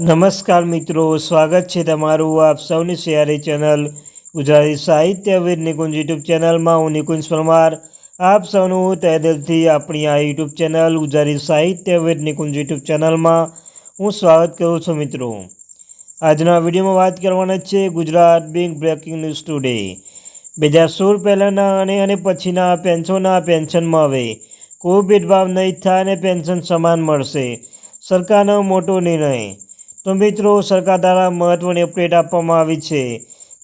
નમસ્કાર મિત્રો, સ્વાગત છે તમારું આપ સૌની સિયારી ચેનલ ગુજરાતી સાહિત્ય વિદ નિકુંજ યુટ્યુબ ચેનલમાં. હું નિકુંજ પરમાર. આપ સૌનું તહે દિલથી આપણી આ યુટ્યુબ ચેનલ ગુજરાતી સાહિત્ય વિદ નિકુંજ યુટ્યુબ ચેનલમાં હું સ્વાગત કરું છું મિત્રો. આજના વિડીયોમાં વાત કરવાના છે ગુજરાત બિંગ બ્રેકિંગ ન્યૂઝ ટુડે. બે હજાર સોળ પહેલાંના અને અને પછીના પેન્શનના પેન્શનમાં હવે કોઈ ભેદભાવ નહીં થાય અને પેન્શન સમાન મળશે. સરકારનો મોટો નિર્ણય. તો મિત્રો, સરકાર દ્વારા મહત્ત્વની અપડેટ આપવામાં આવી છે.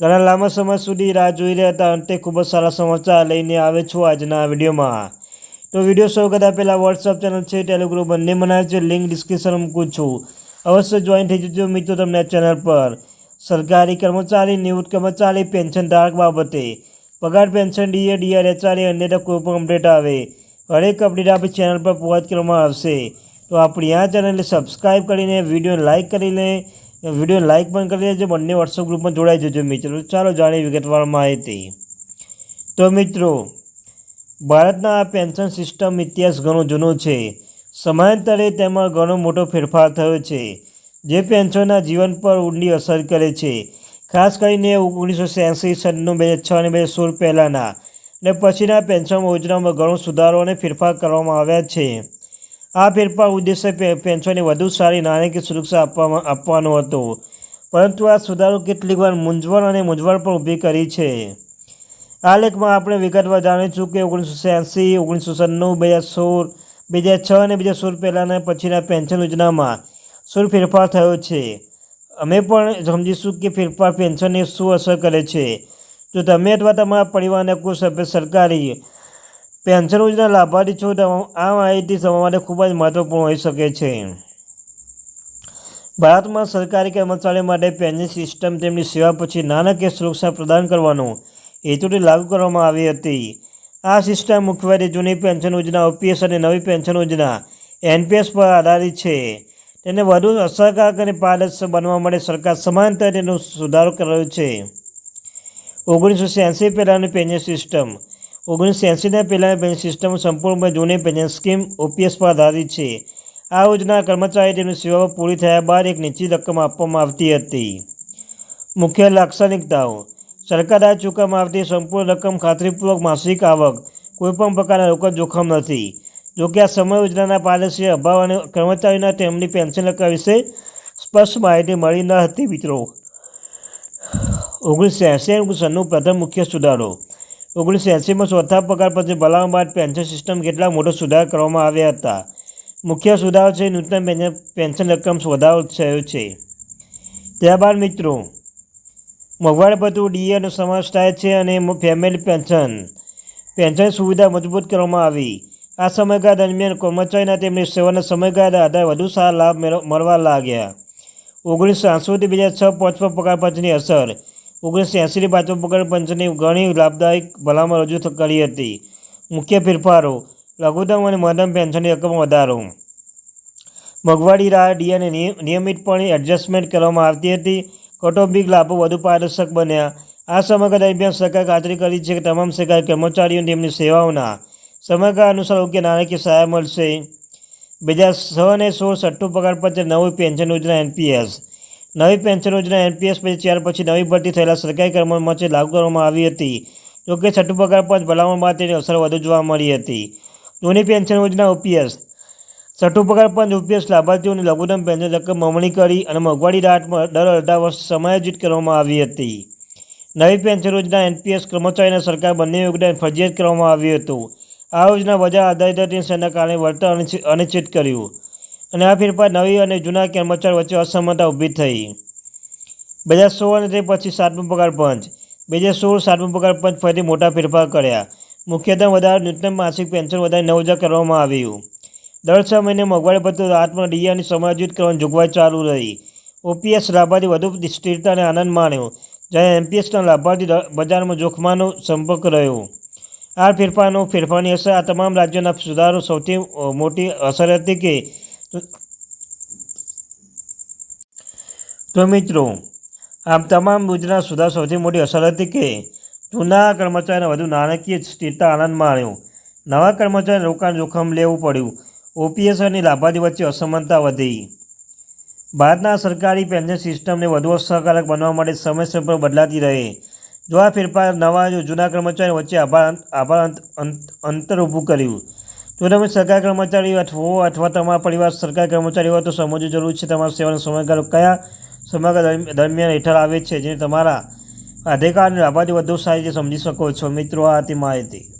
ઘણા લાંબા સમય સુધી રાહ જોઈ રહ્યા હતા. અંતે ખૂબ જ સારા સમાચાર લઈને આવે છું આજના વિડીયોમાં. તો વીડિયો શરૂ કરતાં પહેલાં વોટ્સઅપ ચેનલ છે ટેલિગ્રુપ બંને બનાવે છે. લિંક ડિસ્ક્રિપ્શન મૂકું છું. અવશ્ય જોઈન થઈ જજો મિત્રો તમને ચેનલ પર. સરકારી કર્મચારી, નિવૃત્ત કર્મચારી પેન્શન ધારક બાબતે. પગાર પેન્શન ડીએ ડીઆર એચઆરએ અન્ય કોઈ પણ અપડેટ આવે. હરેક અપડેટ આપણી ચેનલ પર પહોંચ કરવામાં આવશે. તો આપણી આ ચેનલને સબસ્ક્રાઈબ કરીને વિડીયોને લાઇક કરીને વિડીયોને લાઇક પણ કરી દેજો, બંને વોટ્સઅપ ગ્રુપમાં જોડાઈ જજો મિત્રો. ચાલો જાણીએ વિગતવાર માહિતી. તો મિત્રો, ભારતના આ પેન્શન સિસ્ટમ ઇતિહાસ ઘણો જૂનો છે. સમયાંતરે તેમાં ઘણો મોટો ફેરફાર થયો છે, જે પેન્શનના જીવન પર ઊંડી અસર કરે છે. ખાસ કરીને ઓગણીસો છ્યાસી સનનું બે હજાર છ અને બે હજાર સોળ પહેલાંના. અને પછીના પેન્શન યોજનામાં ઘણો સુધારો અને ફેરફાર કરવામાં આવ્યા છે. આ ફેરફાર ઉદ્દેશ્ય પેન્શનને વધુ સારી નાણાકીય સુરક્ષા આપવામાં, આપવાનો હતો. પરંતુ આ સુધારો કેટલીક વાર મૂંઝવણ અને મૂંઝવણ પણ ઊભી કરી છે. આ લેખમાં આપણે વિગતવાર જાણીશું કે ઓગણીસો છ્યાસી, ઓગણીસો સન્નું બે હજાર સોળ, બે હજાર છ અને બે હજાર સોળ પહેલાંના પછીના પેન્શન યોજનામાં શું ફેરફાર થયો છે? અમે પણ સમજીશું કે ફેરફાર પેન્શનને શું અસર કરે છે? જો તમે અથવા તમારા પરિવારના કોઈ સભ્ય સરકારી પેન્શન યોજના લાભાર્થી છો આ માહિતી તમારા માટે ખૂબ જ મહત્વપૂર્ણ હોઈ શકે છે. ભારતમાં સરકારી કર્મચારીઓ માટે પેન્શન સિસ્ટમ તેમની સેવા પછી નાણાકીય સુરક્ષા પ્રદાન કરવાનો હેતુથી લાગુ કરવામાં આવી હતી. આ સિસ્ટમ મુખ્યત્વે જૂની પેન્શન યોજના, ઓપીએસ અને નવી પેન્શન યોજના, એનપીએસ પર આધારિત છે. તેને વધુ અસરકારક અને પારદર્શક બનવા માટે સરકાર સમાંતર તેનો સુધારો કર્યો છે. ઓગણીસો છ્યાસી પહેલાંની પેન્શન સિસ્ટમ ઓગણીસો એંસીના પહેલાં પેન્શન સિસ્ટમ સંપૂર્ણપણે જૂની પેન્શન સ્કીમ ઓપીએસ પર આધારિત છે. આ યોજના કર્મચારી તેમની સેવાઓ પૂરી થયા બાદ એક નિશ્ચિત રકમ આપવામાં આવતી હતી. મુખ્ય લાક્ષણિકતાઓ. સરકાર દ્વારા ચૂકવવામાં આવતી સંપૂર્ણ રકમ ખાતરીપૂર્વક માસિક આવક કોઈપણ પ્રકારના રોકડ જોખમ નથી. જોકે આ સમય યોજનાના પારદર્શી અભાવ અને કર્મચારીના તેમની પેન્શન રકમ વિશે સ્પષ્ટ માહિતી મળી ન હતી મિત્રો. ઓગણીસો એંસી ઓગણીસો પ્રથમ મુખ્ય સુધારો. ઓગણીસો એંસીમાં ચોથા પગાર પછી ભલામણ બાદ પેન્શન સિસ્ટમ કેટલા મોટો સુધાર કરવામાં આવ્યા હતા. મુખ્ય સુધારો છે નૂતન પેન્શન રકમ વધારો થયો છે. ત્યારબાદ મિત્રો, મોંઘવારી ભથ્થું ડીએનો સમાવેશ થાય છે અને ફેમિલી પેન્શન પેન્શન સુવિધા મજબૂત કરવામાં આવી. આ સમયગાળા દરમિયાન કર્મચારીના તેમની સેવાના સમયગાળા આધારે વધુ સારા લાભ મળવા લાગ્યા. ઓગણીસો આઠસોથી બે હજાર છ પાંચમા પગાર પંચની અસર. ઓગણીસો એંસીની પાંચમા પગાર પંચની ઘણી લાભદાયક ભલામણ રજૂ કરી હતી. મુખ્ય ફેરફારો, લઘુત્તમ અને મધ્યમ પેન્શનની રકમ વધારો. મગવાડી રાહ ડીએને નિયમિતપણે એડજસ્ટમેન્ટ કરવામાં આવતી હતી. કૌટુંબિક લાભો વધુ પારદર્શક બન્યા. આ સમગ્ર દરમિયાન સરકાર ખાતરી કરી છે કે તમામ સરકારી કર્મચારીઓને તેમની સેવાઓના સમયગાળા અનુસાર યોગ્ય નાણાકીય સહાય મળશે. બે હજાર છ અને સોળ છઠ્ઠું પગાર પંચ નવી પેન્શન યોજના એનપીએસ. નવી પેન્શન યોજના એનપીએસ પછી ત્યાર પછી નવી ભરતી થયેલા સરકારી કર્મચારી લાગુ કરવામાં આવી હતી. જોકે છઠ્ઠું પગાર પાંચ ભલામણ બાદ તેની અસર વધુ જોવા મળી હતી. જૂની પેન્શન યોજના ઓપીએસ. છઠ્ઠું પગાર પંચ ઓપીએસ લાભાર્થીઓની લઘુત્તમ પેન્શન રકમ મમણી કરી અને મોંઘવારી રાહતમાં દર અડધા વર્ષ સમાયોજિત કરવામાં આવી હતી. નવી પેન્શન યોજના એનપીએસ કર્મચારીના સરકાર બંને યોગદાન ફરજિયાત કરવામાં આવ્યું હતું. આ યોજના બજાર આધારિત હતી કારણે વળતર અનિશ્ચિત કર્યું. અને આ ફેરફાર નવી અને જૂના કર્મચારી વચ્ચે અસમાનતા ઊભી થઈ. બે હજાર સોળ અને તે પછી સાતમો પગાર પંચ. બે હજાર સોળ સાતમો પગાર પંચ ફરીથી મોટા ફેરફાર કર્યા. મુખ્યત્વે વધારે ન્યૂનતમ માસિક પેન્શન વધારે નવ હજાર કરવામાં આવ્યું. દર છ મહિને મોંઘવારી ભથ્થું આત્મા ડીયાની સમાયોજિત કરવાની જોગવાઈ ચાલુ રહી. ઓપીએસ લાભાર્થી વધુ સ્થિરતા અને આનંદ માણ્યો, જ્યારે એમપીએસના લાભાર્થી બજારમાં જોખમાનો સંપર્ક રહ્યો. આ ફેરફારનો ફેરફારની અસર આ તમામ રાજ્યોના સુધારો સૌથી મોટી અસર હતી કે તો મિત્રો, આમ તમામ યોજના સુધાર સૌથી મોટી અસર હતી કે જૂના કર્મચારીને વધુ નાણાકીય સ્થિરતા આનંદ માણ્યો નવા કર્મચારીને રોકાણ જોખમ લેવું પડ્યું. ઓપીએસ અને લાભાર્થી વચ્ચે અસમાનતા વધી. ભારતના સરકારી પેન્શન સિસ્ટમને વધુ અસરકારક બનવા માટે સમયસર પર બદલાતી રહે. જો આ ફેરફાર નવા જૂના કર્મચારીઓ વચ્ચે આભાર આભાર અંત- અંત- અંતર ઊભું કર્યું જો તમે સરકારી કર્મચારી હો, અથવા તમારા પરિવાર સરકારી કર્મચારી હોય તો સમજવું જરૂર છે તમારા સેવાનો સમયગાળો કયા સમયગાળા દરમિ- દરમિયાન હેઠળ આવે છે, જેને તમારા અધિકાર લાભાર્થી વધુ સારી રીતે સમજી શકો છો. મિત્રો, આ હતી માહિતી.